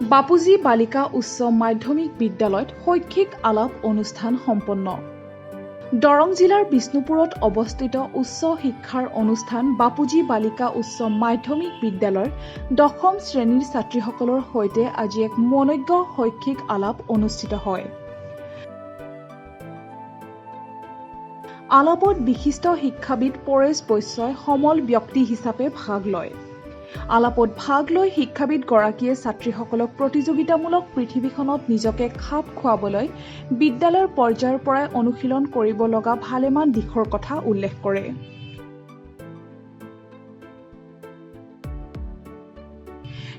বাপুজী বালিকা উচ্চ মাধ্যমিক বিদ্যালয়ত শৈক্ষিক আলাপ অনুষ্ঠান সম্পন্ন। দৰং জিলাৰ বিষ্ণুপুৰত অৱস্থিত উচ্চ শিক্ষাৰ অনুষ্ঠান বাপুজী বালিকা উচ্চ মাধ্যমিক বিদ্যালয়ৰ দশম শ্ৰেণীৰ ছাত্ৰীসকলৰ সৈতে আজি এক মনোজ্ঞ শৈক্ষিক আলাপ অনুষ্ঠিত হয়। আলাপত বিশিষ্ট শিক্ষাবিদ পৰেশ বৈশ্যই সমল ব্যক্তি হিচাপে ভাগ লয়। আলাপত ভাগ লৈ শিক্ষাবিদগৰাকীয়ে ছাত্ৰীসকলক প্ৰতিযোগিতামূলক পৃথিৱীখনত নিজকে খাপ খুৱাবলৈ বিদ্যালয়ৰ পৰ্যায়ৰ পৰাই অনুশীলন কৰিব লগা ভালেমান দিশৰ কথা উল্লেখ কৰে।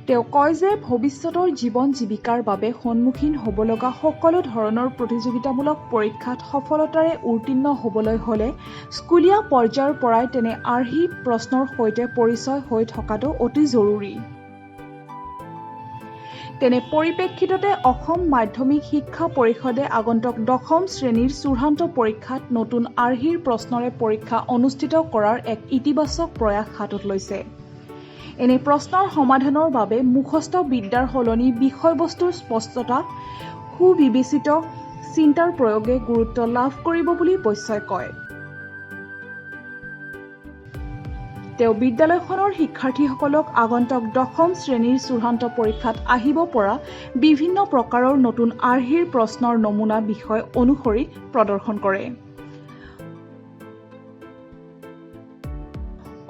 তেওঁ কয় যে ভৱিষ্যতৰ জীৱন জীৱিকাৰ বাবে সন্মুখীন হ'ব লগা সকলো ধৰণৰ প্ৰতিযোগিতামূলক পৰীক্ষাত সফলতাৰে উত্তীৰ্ণ হ'বলৈ হ'লে স্কুলীয়া পৰ্যায়ৰ পৰাই তেনে আৰ্হি প্ৰশ্নৰ সৈতে পৰিচয় হৈ থকাটো অতি জৰুৰী। তেনে পৰিপ্ৰেক্ষিততে অসম মাধ্যমিক শিক্ষা পৰিষদে আগন্তুক দশম শ্ৰেণীৰ চূড়ান্ত পৰীক্ষাত নতুন আৰ্হিৰ প্ৰশ্নৰে পৰীক্ষা অনুষ্ঠিত কৰাৰ এক ইতিবাচক প্ৰয়াস হাতত লৈছে। এনে প্ৰশ্নৰ সমাধানৰ বাবে মুখস্থ বিদ্যাৰ সলনি বিষয়বস্তুৰ স্পষ্টতা সুবিবেচিত চিন্তাৰ প্ৰয়োগে গুৰুত্ব লাভ কৰিব বুলি বৈশ্যই কয়। তেওঁ বিদ্যালয়খনৰ শিক্ষাৰ্থীসকলক আগন্তুক দশম শ্ৰেণীৰ চূড়ান্ত পৰীক্ষাত আহিব পৰা বিভিন্ন প্ৰকাৰৰ নতুন আৰ্হিৰ প্ৰশ্নৰ নমুনা বিষয় অনুসৰি প্ৰদৰ্শন কৰে।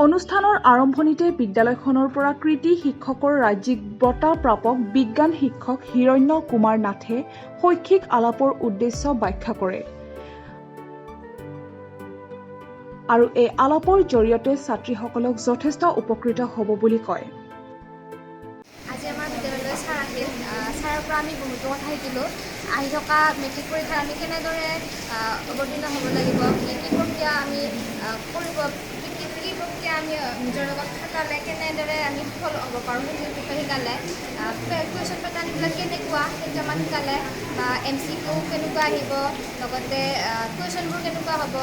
অনুষ্ঠানৰ আৰম্ভণিতে বিদ্যালয়খনৰ পৰা কৃতি শিক্ষকৰ ৰাজ্যিক বঁটা প্ৰাপক বিজ্ঞান শিক্ষক হিৰণ্য কুমাৰ নাথে শৈক্ষিক আলাপৰ উদ্দেশ্য ব্যাখ্যা কৰে। আৰু এই আলাপৰ জৰিয়তে ছাত্ৰীসকলক যথেষ্ট উপকৃত হ'ব বুলি কয়। আজি আমাৰ বিদ্যালয়লৈ ছাৰ আহিল। আহ, ছাৰৰ পৰা আমি বহুতো কথা শিকিলোঁ। আহি থকা মেট্ৰিক পৰীক্ষাত আমি কেনেদৰে অৱতীৰ্ণ হ'ব লাগিব কি কি প্ৰক্ৰিয়া আমি কৰিব আমি নিজৰ লগত খাটালে কেনেদৰে আমি সফল হ'ব পাৰোঁ বিষয়ে শিকালে। কুৱেশ্যন পেটাৰ্ণবিলাক কেনেকুৱা সেইটো শিকালে, বা এম চি কিউ কেনেকুৱা আহিব, লগতে কুৱেশ্যনবোৰ কেনেকুৱা হ'ব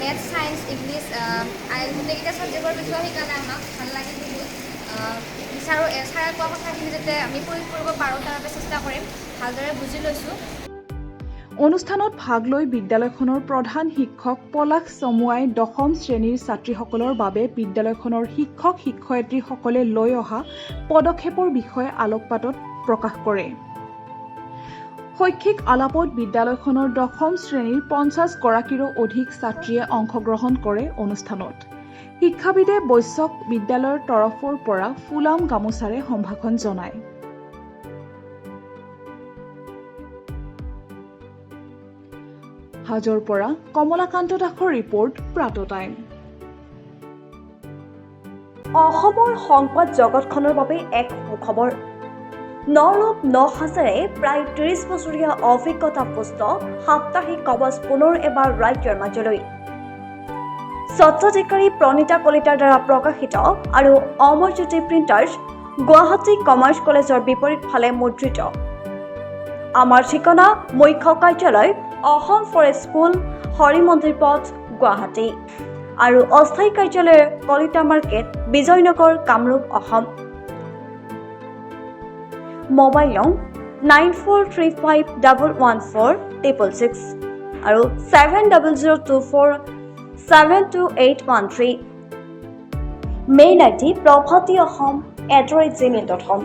মেথছ ছায়েন্স ইংলিছ গোটেইকেইটা ছাবজেক্টৰ বিষয়ে শিকালে আমাক, ভালো লাগিল বহুত। বিচাৰোঁ ছাৰে কোৱা কথাখিনি যাতে আমি প্ৰয়োগ কৰিব পাৰোঁ, তাৰ চেষ্টা কৰিম। ভালদৰে বুজি লৈছোঁ। অনুষ্ঠানত ভাগ লৈ বিদ্যালয়খনৰ প্ৰধান শিক্ষক পলাশ চমুৱাই দশম শ্ৰেণীৰ ছাত্ৰীসকলৰ বাবে বিদ্যালয়খনৰ শিক্ষক শিক্ষয়িত্ৰীসকলে লৈ অহা পদক্ষেপৰ বিষয়ে আলোকপাতত প্ৰকাশ কৰে। শৈক্ষিক আলাপত বিদ্যালয়খনৰ দশম শ্ৰেণীৰ পঞ্চাছ গৰাকীৰো অধিক ছাত্ৰীয়ে অংশগ্ৰহণ কৰে অনুষ্ঠানত। শিক্ষাবিদে বৈশ্যক বিদ্যালয়ৰ তৰফৰ পৰা ফুলাম গামোচাৰে সম্ভাষণ জনায়। হাজৰ পৰা কমলাকান্ত দাসৰ ৰিপৰ্ট প্ৰাত টাইম। অসমৰ সংবাদ জগতখনৰ বাবে এক সুখবৰ। নৰূপ ন হাজাৰে প্ৰায় ত্ৰিছ বছৰীয়া অভিজ্ঞতা পুষ্ট সাপ্তাহিক কবচ পুনৰ এবাৰ ৰাজ্যৰ মাজলৈ। স্বত্বাধিকাৰী প্ৰণীতা কলিতাৰ দ্বাৰা প্ৰকাশিত আৰু অমৰজ্যোতি প্ৰিণ্টাৰ্ছ গুৱাহাটী কমাৰ্চ কলেজৰ বিপৰীত ফালে মুদ্ৰিত। আমাৰ ঠিকনা মুখ্য কাৰ্যালয় অসম ফৰেষ্ট স্কুল হৰিমন্দিৰ পথ গুৱাহাটী। আৰু অস্থায়ী কাৰ্যালয় কলিতা মাৰ্কেট বিজয়নগৰ কামৰূপ অসম। মোবাইল নং nine four three five double one four triple six আৰু seven double zero' two four seven two eight one three mail ID Prabhati Assam at rate Gmail dot com